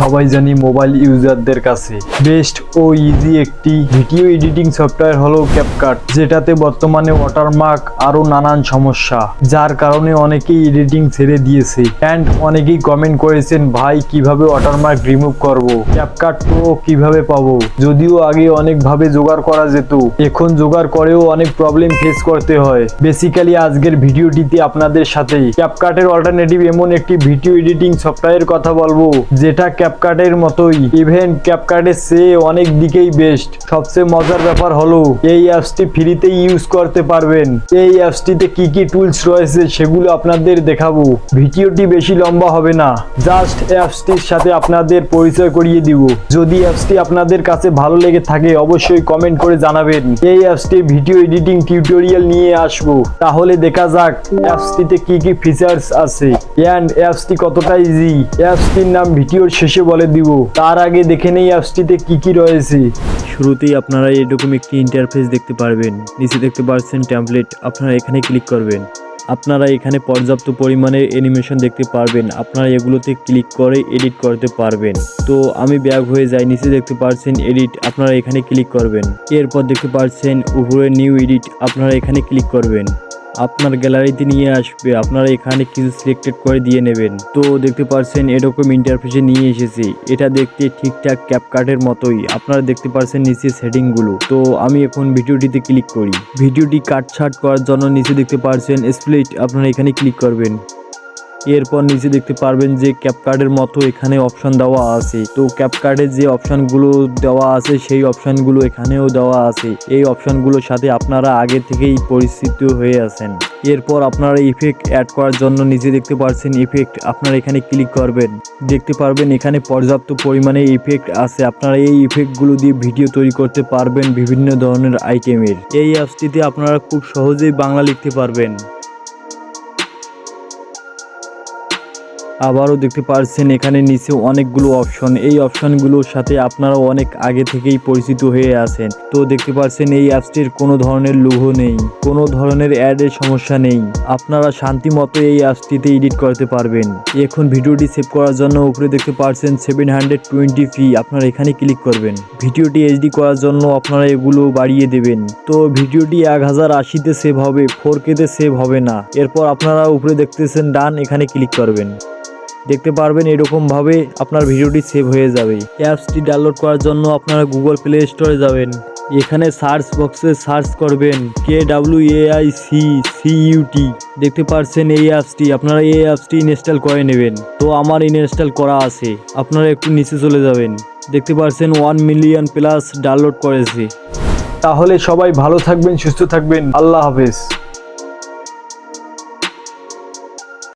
সবাই জানি মোবাইল ইউজারদের কাছে। বেস্ট ও ইজি একটি ভিডিও এডিটিং সফটওয়্যার হলো ক্যাপকাট যেটাতে বর্তমানে ওয়াটারমার্ক আরও নানান সমস্যা, যার কারণে অনেকেই এডিটিং ছেড়ে দিয়েছে। অ্যান্ড অনেকেই কমেন্ট করেছেন, ভাই, কীভাবে ওয়াটারমার্ক রিমুভ করব? ক্যাপকাট প্রো কীভাবে পাবো? যদিও আগে অনেকভাবে জোগাড় করা যেত, এখন জোগাড় করেও অনেক প্রবলেম ফেস করতে হয়। বেসিক্যালি আজকের ভিডিওটিতে আপনাদের সাথে ক্যাপকাটের অল্টারনেটিভ এমন একটি ভিডিও এডিটিং সফটওয়্যারের কথা বলব, যেটা ক্যাপকাটের মতোই। ইভেন ক্যাপকাটের চেয়ে অনেক দিকেই বেস্ট সবচেয়ে মজার ব্যাপার হলো, এই অ্যাপসটি ফ্রিতে ইউজ করতে পারবেন। এই অ্যাপসটিতে কি কি টুলস রয়েছে সেগুলো আপনাদের দেখাবো। ভিডিওটি বেশি লম্বা হবে না। জাস্ট অ্যাপসটির সাথে আপনাদের পরিচয় করিয়ে দিব। যদি অ্যাপসটি আপনাদের কাছে ভালো লেগে থাকে, অবশ্যই কমেন্ট করে জানাবেন। এই অ্যাপসটি ভিডিও এডিটিং টিউটোরিয়াল নিয়ে আসব। তাহলে দেখা যাক অ্যাপসটিতে কি কি ফিচার্স আছে। অ্যান্ড অ্যাপসটি কতটা ইজি অ্যাপসটির নাম ভিডিওর শেষে বলে, দিব। তার আগে দেখে নেই অ্যাপসটিতে কি কি রয়েছে। শুরুতেই আপনারা এরকম একটি ইন্টারফেস দেখতে পারবেন। নিচে দেখতে পাচ্ছেন ট্যাম্পলেট আপনারা এখানে ক্লিক করবেন। আপনারা এখানে পর্যাপ্ত পরিমাণে অ্যানিমেশন দেখতে পারবেন। আপনারা এগুলোতে ক্লিক করে এডিট করতে পারবেন। তো আমি ব্যাগ হয়ে যাই, নিচে দেখতে পাচ্ছেন এডিট আপনারা এখানে ক্লিক করবেন। এরপর দেখতে পাচ্ছেন উপরে নিউ এডিট আপনারা এখানে ক্লিক করবেন। আপনার গ্যালারিতে নিয়ে আসবে। আপনারা এখানে কিছু সিলেক্টেড করে দিয়ে নেবেন। তো দেখতে পারছেন, এরকম ইন্টারফেসে নিয়ে এসেছি। এটা দেখতে ঠিকঠাক ক্যাপকার্টের মতোই। আপনারা দেখতে পারছেন নিচে সেটিংগুলো তো আমি এখন ভিডিওটিতে ক্লিক করি। ভিডিওটি কাটছাট করার জন্য নিচে দেখতে পারছেন স্প্লিট আপনারা এখানে ক্লিক করবেন। এরপর নিচে দেখতে পারবেন যে ক্যাপকার্ডের মতো এখানে অপশন দেওয়া আছে। তো ক্যাপকার্ডের যে অপশনগুলো দেওয়া আছে, সেই অপশনগুলো এখানেও দেওয়া আছে। এই অপশনগুলোর সাথে আপনারা আগে থেকেই পরিচিত হয়ে আছেন। এরপর আপনারা ইফেক্ট অ্যাড করার জন্য নিজে দেখতে পাচ্ছেন ইফেক্ট আপনারা এখানে ক্লিক করবেন। দেখতে পারবেন এখানে পর্যাপ্ত পরিমাণে ইফেক্ট আছে। আপনারা এই ইফেক্টগুলো দিয়ে ভিডিও তৈরি করতে পারবেন বিভিন্ন ধরনের আইটেমের এই অ্যাপসটিতে আপনারা খুব সহজেই বাংলা লিখতে পারবেন। আবারও দেখতে পারছেন এখানে নিচে অনেকগুলো অপশন এই অপশনগুলোর সাথে আপনারা অনেক আগে থেকেই পরিচিত হয়ে আছেন। তো দেখতে পারছেন এই অ্যাপসটির কোনো ধরনের লোগো নেই, কোনো ধরনের অ্যাডের সমস্যা নেই। আপনারা শান্তি মতো এই অ্যাপসটিতে এডিট করতে পারবেন। এখন ভিডিওটি সেভ করার জন্য উপরে দেখতে পারছেন সেভেন হান্ড্রেড টোয়েন্টি ফি আপনারা এখানে ক্লিক করবেন। ভিডিওটি এইচডি করার জন্য আপনারা এগুলো বাড়িয়ে দেবেন। তো ভিডিওটি এক হাজার আশিতে সেভ হবে ফোর কেতে সেভ হবে না। এরপর আপনারা উপরে দেখতেছেন ডান এখানে ক্লিক করবেন। দেখতে পারবেন এরকমভাবে আপনার ভিডিওটি সেভ হয়ে যাবে। অ্যাপসটি ডাউনলোড করার জন্য আপনারা গুগল প্লে স্টোরে যাবেন। এখানে সার্চ বক্সে সার্চ করবেন K W A I C C UT দেখতে পারছেন এই অ্যাপসটি আপনারা এই অ্যাপসটি ইনস্টল করে নেবেন। তো আমার ইনস্টল করা আছে, আপনারা একটু নিচে চলে যাবেন। দেখতে পারছেন ওয়ান মিলিয়ন প্লাস ডাউনলোড করেছে। তাহলে সবাই ভালো থাকবেন, সুস্থ থাকবেন। আল্লাহ হাফেজ।